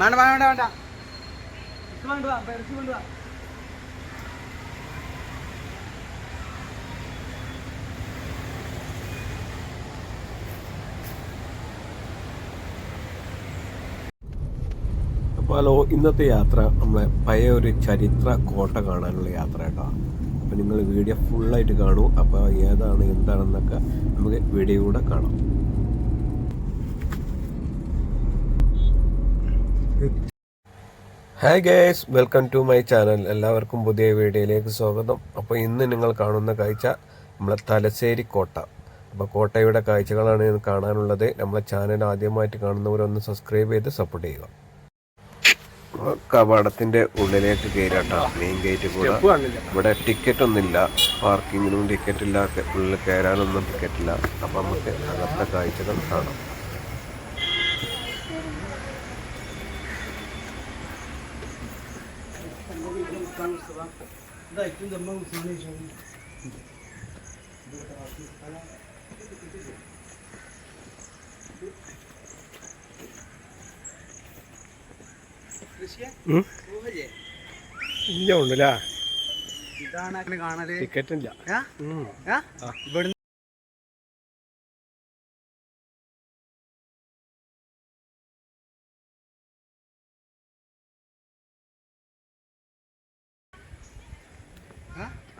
വേണ്ട വേണ്ട വേണ്ട അപ്പൊ വേണ്ട. അപ്പോൾ ഹലോ ഇന്നത്തെ യാത്ര നമ്മളെ പഴയ ഒരു ചരിത്ര കോട്ട കാണാനുള്ള യാത്ര കേട്ടോ. അപ്പോൾ നിങ്ങൾ വീഡിയോ ഫുള്ളായിട്ട് കാണൂ. അപ്പോൾ ഏതാണ് എന്താണെന്നൊക്കെ നമുക്ക് വീഡിയോ കൂടെ കാണാം. Hi guys welcome to my channel. എല്ലാവർക്കും പുതിയ വീഡിയോയിലേക്ക് സ്വാഗതം. അപ്പോൾ ഇന്ന് നിങ്ങൾ കാണുന്ന കാഴ്ച നമ്മളെ തലശ്ശേരി കോട്ട. അപ്പോൾ കോട്ടയുടെ കാഴ്ചകളാണ് ഇന്ന് കാണാനുള്ളത്. നമ്മളെ ചാനൽ ആദ്യമായിട്ട് കാണുന്നവരൊന്ന് സബ്സ്ക്രൈബ് ചെയ്ത് സപ്പോർട്ട് ചെയ്യുക. കവാടത്തിന്റെ ഉള്ളിലേക്ക് കയറാട്ടോ. മെയിൻ ഗേറ്റ് കൂടെ. ഇവിടെ ടിക്കറ്റ് ഒന്നുമില്ല. പാർക്കിങ്ങിനും ടിക്കറ്റ് ഇല്ല. ഉള്ളിൽ കയറാനൊന്നും ടിക്കറ്റ് ഇല്ല. അപ്പോൾ നമുക്ക് അകത്തെ കാഴ്ചകൾ കാണാം. ഇല്ല ഉണ്ടല്ലേ? ഇതാണ് കാണൽ. ടിക്കറ്റ് ഇല്ല. ഏ?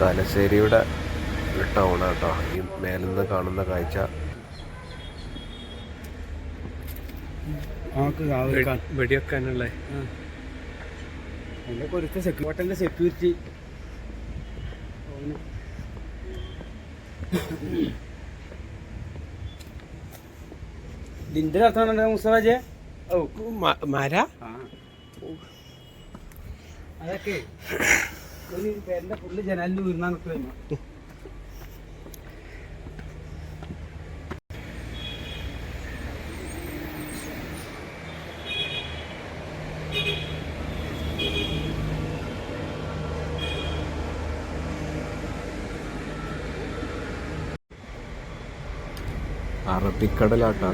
തലശ്ശേരിയുടെ ഒരു കേട്ടോ ഈ മേലിന്ന് കാണുന്ന കാഴ്ച. നമുക്ക് വെടിവെക്കാനുള്ള. സെക്യൂരിറ്റി ഇതിന്റെ അർത്ഥം മുസ്തഫാജെ? ഓ മര? അതൊക്കെ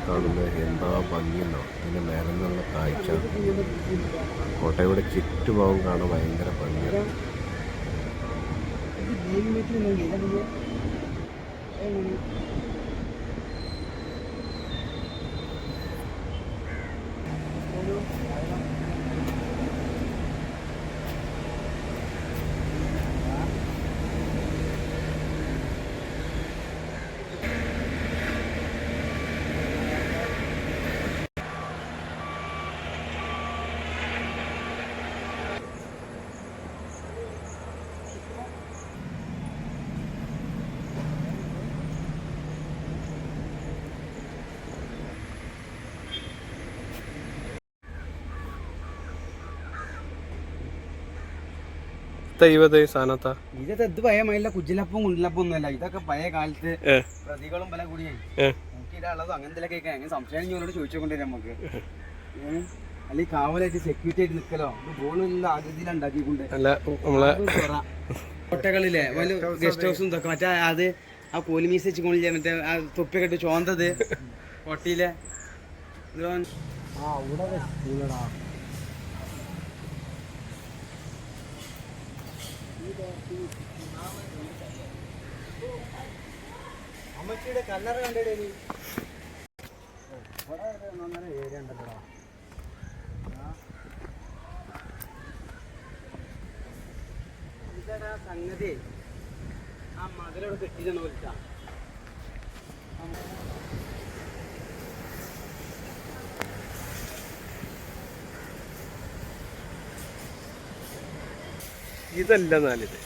കാണുന്നത് എന്താ ഭംഗിയുണ്ടോ അതിന്റെ മേലെ നിന്നുള്ള കാഴ്ച. കോട്ടയുടെ ചുറ്റുഭാഗം കാണാൻ ഭയങ്കര ഭംഗിയാണ് 因为玉米种那你哎 ദൈവത സ്ഥാനത്താ ഇതൊക്കെ ഇത് പഴയ മയിലെ കുജിലപ്പം കുണ്ടിലപ്പം ഒന്നുമല്ല ഇതൊക്കെ പഴയ കാലത്ത്. പ്രതികളും പല കൂടിയായി അങ്ങനത്തെ അങ്ങനെ സംശയം ഞങ്ങളോട് ചോദിച്ചോണ്ടേ നമുക്ക്? അല്ലെങ്കിൽ കാവലായിട്ട് സെക്യൂരിറ്റി ആയിട്ട് നിൽക്കലോ ബോളുള്ള ആകൃതിയിലുണ്ടാക്കിക്കൊണ്ട് നമ്മളെ കോട്ടകളിലെ ഗസ്റ്റ് ഹൗസും ഇതൊക്കെ. മറ്റേ അത് ആ കോലിമീസ് വെച്ച് കൊണ്ടില്ല മറ്റേ ആ തൊപ്പിയൊക്കെ ഇട്ട് ചോന്തത്. കൊട്ടിയിലെ. ആ വന്ന് അമ്മച്ചിയുടെ കല്ലറ കണ്ടേ നീ. സംഗതി. ആ മകരോട് കെട്ടിയിട്ടാണ് വിളിച്ചാ ഇതല്ല നാലിത്.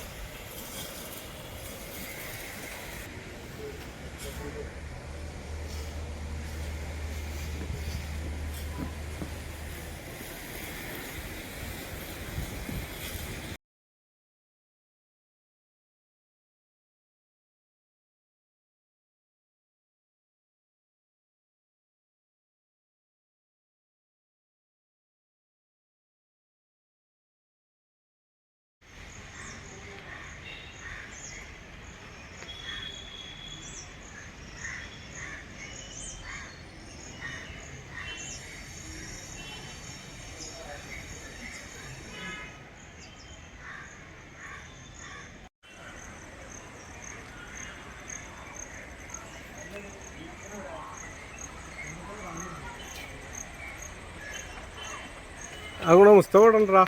അങ്ങനെ മുസ്തഫ ഇടണ്ടാ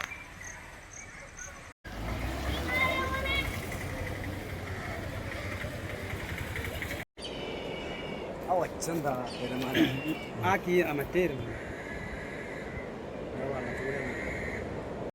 ആ ഒച്ച എന്താ ആ കീ മറ്റേ